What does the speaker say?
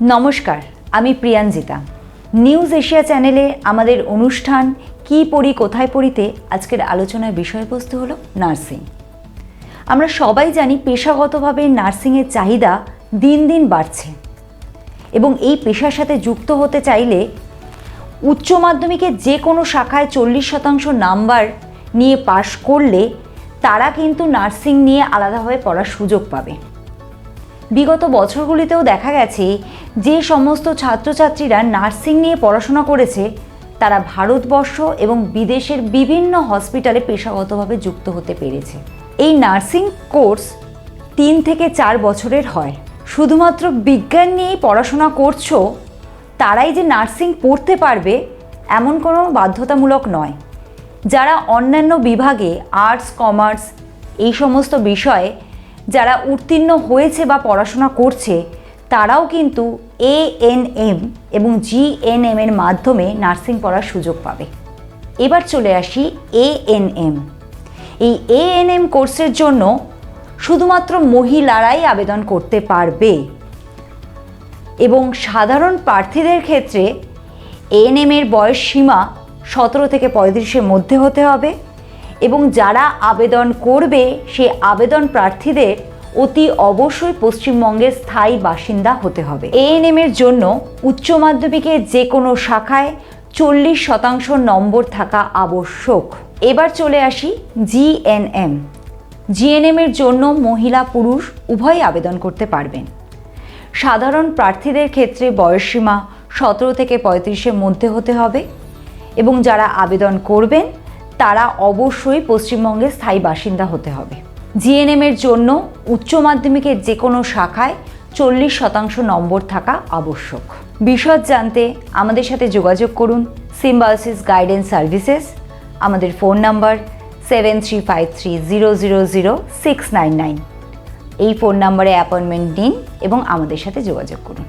নমস্কার, আমি প্রিয়াঞ্জিতা। News Asia চ্যানেলে আমাদের অনুষ্ঠান কি পড়ি, কোথায় পড়িতে আজকের আলোচনার বিষয়বস্তু হলো নার্সিং। আমরা সবাই জানি পেশাগতভাবে নার্সিংয়ের চাহিদা দিন দিন বাড়ছে। এবং এই পেশার সাথে যুক্ত হতে চাইলে উচ্চ মাধ্যমিকে যে কোনো শাখায় চল্লিশ শতাংশ নাম্বার নিয়ে পাশ করলে তারা কিন্তু নার্সিং নিয়ে আলাদাভাবে পড়ার সুযোগ পাবে। বিগত বছরগুলিতেও দেখা গেছে যে সমস্ত ছাত্রছাত্রীরা নার্সিং নিয়ে পড়াশোনা করেছে, তারা ভারতবর্ষ এবং বিদেশের বিভিন্ন হসপিটালে পেশাগতভাবে যুক্ত হতে পেরেছে। এই নার্সিং কোর্স তিন থেকে চার বছরের হয়। শুধুমাত্র বিজ্ঞান নিয়েই পড়াশোনা করছ, তারাই যে নার্সিং পড়তে পারবে এমন কোনো বাধ্যতামূলক নয়। যারা অন্যান্য বিভাগে আর্টস, কমার্স এই সমস্ত বিষয়ে যারা উত্তীর্ণ হয়েছে বা পড়াশোনা করছে, তারাও কিন্তু এএনএম এবং জিএনএম এর মাধ্যমে নার্সিং পড়ার সুযোগ পাবে। এবার চলে আসি এএনএম এই এএনএম কোর্সের জন্য শুধুমাত্র মহিলারাই আবেদন করতে পারবে এবং সাধারণ প্রার্থীদের ক্ষেত্রে এএনএম এর বয়স সীমা সতেরো থেকে পঁয়ত্রিশের মধ্যে হতে হবে। এবং যারা আবেদন করবে সে আবেদন প্রার্থীদের অতি অবশ্যই পশ্চিমবঙ্গের স্থায়ী বাসিন্দা হতে হবে। এএনএম এর জন্য উচ্চ মাধ্যমিকের যে কোনো শাখায় চল্লিশ শতাংশ নম্বর থাকা আবশ্যক। এবার চলে আসি জিএনএম জিএনএম এর জন্য মহিলা পুরুষ উভয়ই আবেদন করতে পারবেন। সাধারণ প্রার্থীদের ক্ষেত্রে বয়সসীমা সতেরো থেকে পঁয়ত্রিশের মধ্যে হতে হবে এবং যারা আবেদন করবেন তারা অবশ্যই পশ্চিমবঙ্গের স্থায়ী বাসিন্দা হতে হবে। জিএনএম এর জন্য উচ্চ মাধ্যমিকের যে কোনো শাখায় চল্লিশ শতাংশ নম্বর থাকা আবশ্যক। বিশদ জানতে আমাদের সাথে যোগাযোগ করুন। সিম্বায়োসিস গাইডেন্স সার্ভিসেস আমাদের phone number seven three five three zero zero zero six nine nine. এই ফোন নাম্বারে অ্যাপয়েন্টমেন্ট নিন এবং আমাদের সাথে যোগাযোগ করুন।